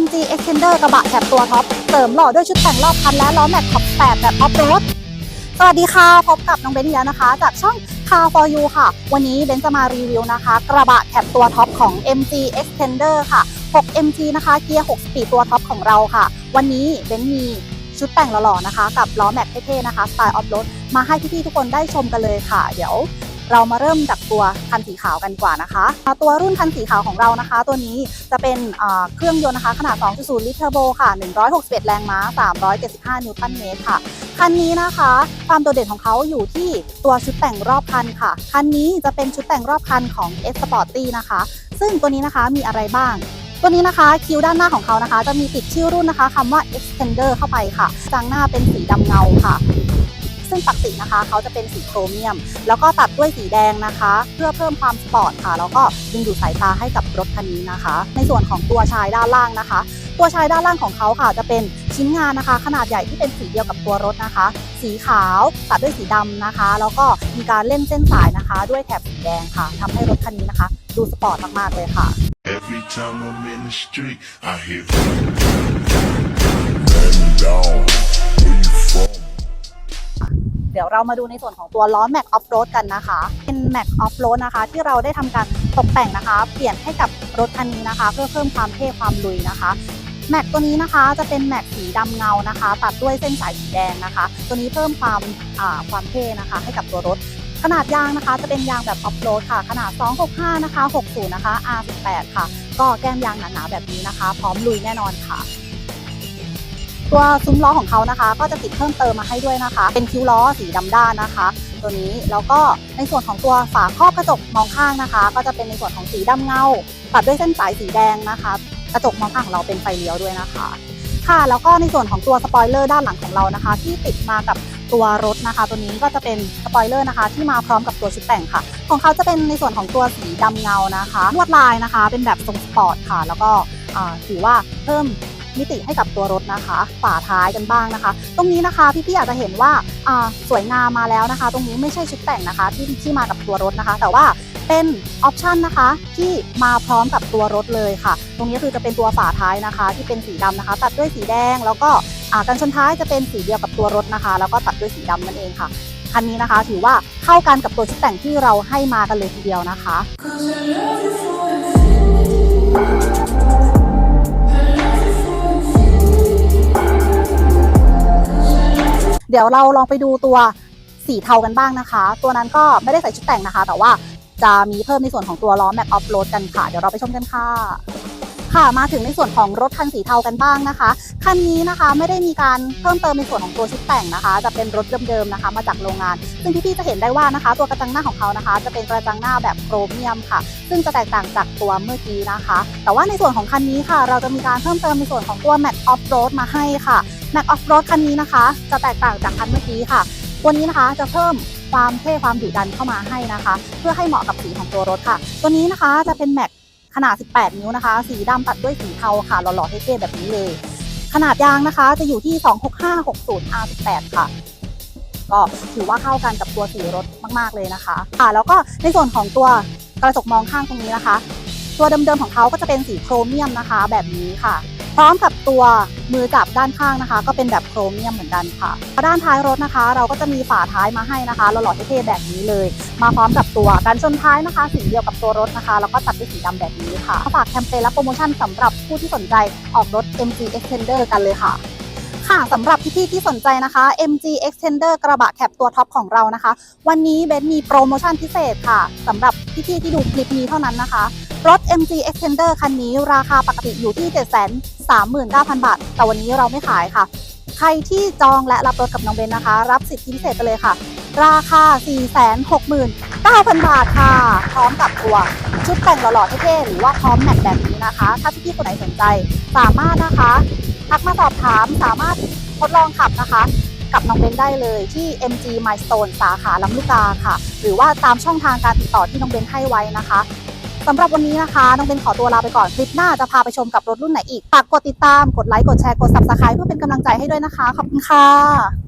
MG Extender กระบะแถบตัวท็อป เสริมหล่อด้วยชุดแต่งรอบคันและล้อแม็กขับ8แบบออฟโรด สวัสดีค่ะ พบกับน้องเบนซ์แล้วนะคะ จากช่อง Car for You ค่ะ วันนี้เบนซ์จะมารีวิวนะคะ กระบะแถบตัวท็อปของ MG Extender ค่ะ 6 MG นะคะ เกียร์ 6 สปีดตัวท็อปของเราค่ะ วันนี้เบนซ์มีชุดแต่งหล่อๆนะคะ กับล้อแม็กเท่ๆนะคะสไตล์ออฟโรดมาให้พี่ๆทุกคนได้ชมกันเลยค่ะ เดี๋ยว เรามาเริ่มจากตัวคันสีขาวกันกว่านะคะ ตัวรุ่นคันสีขาวของเรานะคะ ตัวนี้จะเป็นเครื่องยนต์นะคะขนาด 2.0 ลิตรเทอร์โบค่ะ 161 แรงม้า 375 นิวตันเมตรค่ะคันนี้นะคะ ความโดดเด่นของเขาอยู่ที่ตัวชุดแต่งรอบคันค่ะ คันนี้จะเป็นชุดแต่งรอบคันของ S Sporty นะคะ ซึ่งตัวนี้นะคะมีอะไรบ้าง ตัวนี้นะคะคิ้วด้านหน้าของเขานะคะ จะมีติดชื่อรุ่นนะคะคำว่า Extender เข้าไปค่ะจังหน้าเป็นสีดำเงาค่ะ ซึ่งปกตินะคะ เขาจะเป็นสีโครเมียม แล้วก็ตัดด้วยสีแดงนะคะ เพื่อเพิ่มความสปอร์ตค่ะ แล้วก็ดึงดูดสายตาให้กับรถคันนี้นะคะ ในส่วนของตัวชายด้านล่างนะคะ ตัวชายด้านล่างของเขาค่ะจะเป็นชิ้นงานนะคะ ขนาดใหญ่ที่เป็นสีเดียวกับตัวรถนะคะ สีขาวตัดด้วยสีดำนะคะ แล้วก็มีการเล่นเส้นสายนะคะ ด้วยแถบสีแดงค่ะทำให้รถคันนี้นะคะ ดูสปอร์ตมากๆเลยค่ะ Every time I'm in the street, I hear Man down, where you from? เดี๋ยวเรามาดูในส่วนของตัวล้อ Mac Off Road กันนะคะ เป็น Mac Off Road นะคะที่เราได้ทำการตกแต่งนะคะ เปลี่ยนให้กับรถคันนี้นะคะ เพื่อเพิ่มความเท่ความลุยนะคะแม็กตัวนี้นะคะจะเป็นแม็กสีดำเงานะคะ ตัดด้วยเส้นสายสีแดงนะคะ ตัวนี้เพิ่มความอ่าความเท่นะคะ ให้กับตัวรถ ขนาดยางนะคะ จะเป็นยางแบบออฟโรดค่ะ ขนาด 265 นะคะ 60 นะคะ R18 ค่ะ ก็แก้มยางหนาๆแบบนี้นะคะ พร้อมลุยแน่นอนค่ะ ตัวซุ้มล้อของเขานะคะ ก็จะติดเพิ่มเติมมาให้ด้วยนะคะ เป็นคิ้วล้อสีดำด้านนะคะ ตัวนี้แล้วก็ในส่วนของตัวฝาครอบกระจกมองข้างนะคะ ก็จะเป็นในส่วนของสีดำเงาตัดด้วยเส้นสายสีแดงนะคะ กระจกมองข้างของเราเป็นไฟเลี้ยวด้วยนะคะ ค่ะแล้วก็ในส่วนของตัวสปอยเลอร์ด้านหลังของเรานะคะ ที่ติดมากับ ตัวรถนะคะ ตัวนี้ก็จะเป็นสปอยเลอร์นะคะ ที่มาพร้อมกับตัวชุดแต่งค่ะ ของเขาจะเป็นในส่วนของตัวสีดำเงานะคะลวดลายนะคะ เป็นแบบทรงสปอร์ตค่ะ แล้วก็ถือว่าเพิ่มมิติให้กับตัวรถนะคะฝาท้ายกันบ้างนะคะ ตรงนี้นะคะพี่ๆอาจจะเห็นว่าสวยงามมาแล้วนะคะ ตรงนี้ไม่ใช่ชุดแต่งนะคะ ที่ที่มากับตัวรถนะคะ แต่ว่าเป็นออปชันนะคะที่มาพร้อมกับตัวรถเลยค่ะ ตรงนี้คือจะเป็นตัวฝาท้ายนะคะ ที่เป็นสีดำนะคะ ตัดด้วยสีแดงแล้วก็ กันชนท้ายจะเป็นสีเดียวกับตัวรถนะคะ แล้วก็ตัดด้วยสีดำนั่นเองค่ะ คันนี้นะคะถือว่าเข้ากันกับตัวชุดแต่งที่เราให้มากันเลยทีเดียวนะคะเดี๋ยวเราลองไปดูตัวสีเทากันบ้างนะคะ ตัวนั้นก็ไม่ได้ใส่ชุดแต่งนะคะ แต่ว่าจะมีเพิ่มในส่วนของตัวล้อแม็กออฟโรดกันค่ะ เดี๋ยวเราไปชมกันค่ะ ค่ะมาถึงในส่วนของรถคันสีเทากันบ้างนะคะคันนี้นะคะไม่ได้มีการเพิ่มเติมในส่วนของตัวชุดแต่งนะคะ จะเป็นรถเดิมๆนะคะ มาจากโรงงาน ซึ่งพี่ๆจะเห็นได้ว่านะคะ ตัวกระจังหน้าของเขานะคะ จะเป็นกระจังหน้าแบบโครเมียมค่ะ ซึ่งจะแตกต่างจากตัวเมื่อกี้นะคะ แต่ว่าในส่วนของคันนี้ค่ะ เราจะมีการเพิ่มเติมในส่วนของตัว Mac Off Road มาให้ค่ะ Mac Off Road คันนี้นะคะ จะแตกต่างจากคันเมื่อกี้ค่ะตัวนี้นะคะจะเพิ่มความเท่ความดุดันเข้ามาให้นะคะ เพื่อให้เหมาะกับสีของตัวรถค่ะ ตัวนี้นะคะจะเป็น Mac ขนาด 18 นิ้วนะคะ สีดำตัดด้วยสีเทาค่ะ หล่อๆเท่ๆแบบนี้เลย ขนาดยางนะคะจะอยู่ที่ 26560 R18 ค่ะ ก็ถือว่าเข้ากันกับตัวสีรถมากๆเลยนะคะค่ะแล้วก็ในส่วนของตัวกระจกมองข้างตรงนี้นะคะ ตัวเดิมๆของเขาก็จะเป็นสีโครเมียมนะคะ แบบนี้ค่ะ พร้อมกับตัวมือจับด้านข้างนะคะ ก็เป็นแบบโครเมียมเหมือนกันค่ะด้านท้ายรถนะคะ เราก็จะมีฝาท้ายมาให้นะคะหล่อๆเท่ๆแบบนี้เลย มาพร้อมกับตัวกันชนท้ายนะคะ สีเดียวกับตัวรถนะคะ แล้วก็ตัดด้วยสีดำแบบนี้ค่ะฝากแคมเปญและโปรโมชั่นสำหรับผู้ที่สนใจออกรถ MG Extender กันเลยค่ะค่ะสำหรับพี่ๆที่สนใจนะคะ MG Extender กระบะแคปตัวท็อปของเรานะคะ วันนี้เบนมีโปรโมชั่นพิเศษค่ะสำหรับพี่ๆที่ดูคลิปนี้เท่านั้นนะคะ รถ MG Extender คันนี้ราคาปกติอยู่ที่ 739,000 บาท แต่วันนี้เราไม่ขายค่ะ ใครที่จองและรับรถกับน้องเบนนะคะ รับสิทธิพิเศษไปเลยค่ะ ราคา 469,000 บาทค่ะ พร้อมกับตัวชุดแต่งหล่อๆเท่ๆหรือว่าพร้อมแมทแบบนี้นะคะ ถ้าพี่ๆคนไหนสนใจ สามารถนะคะทักมาสอบถามสามารถทดลองขับนะคะ กับน้องเบนได้เลยที่ MG Milestone สาขาลำลูกกาค่ะ หรือว่าตามช่องทางการติดต่อที่น้องเบนให้ไว้นะคะ สำหรับวันนี้นะคะน้องเบนขอตัวลาไปก่อน คลิปหน้าจะพาไปชมกับรถรุ่นไหนอีกฝากกดติดตามกดไลค์กดแชร์กด subscribe เพื่อเป็นกำลังใจให้ด้วยนะคะ ขอบคุณค่ะ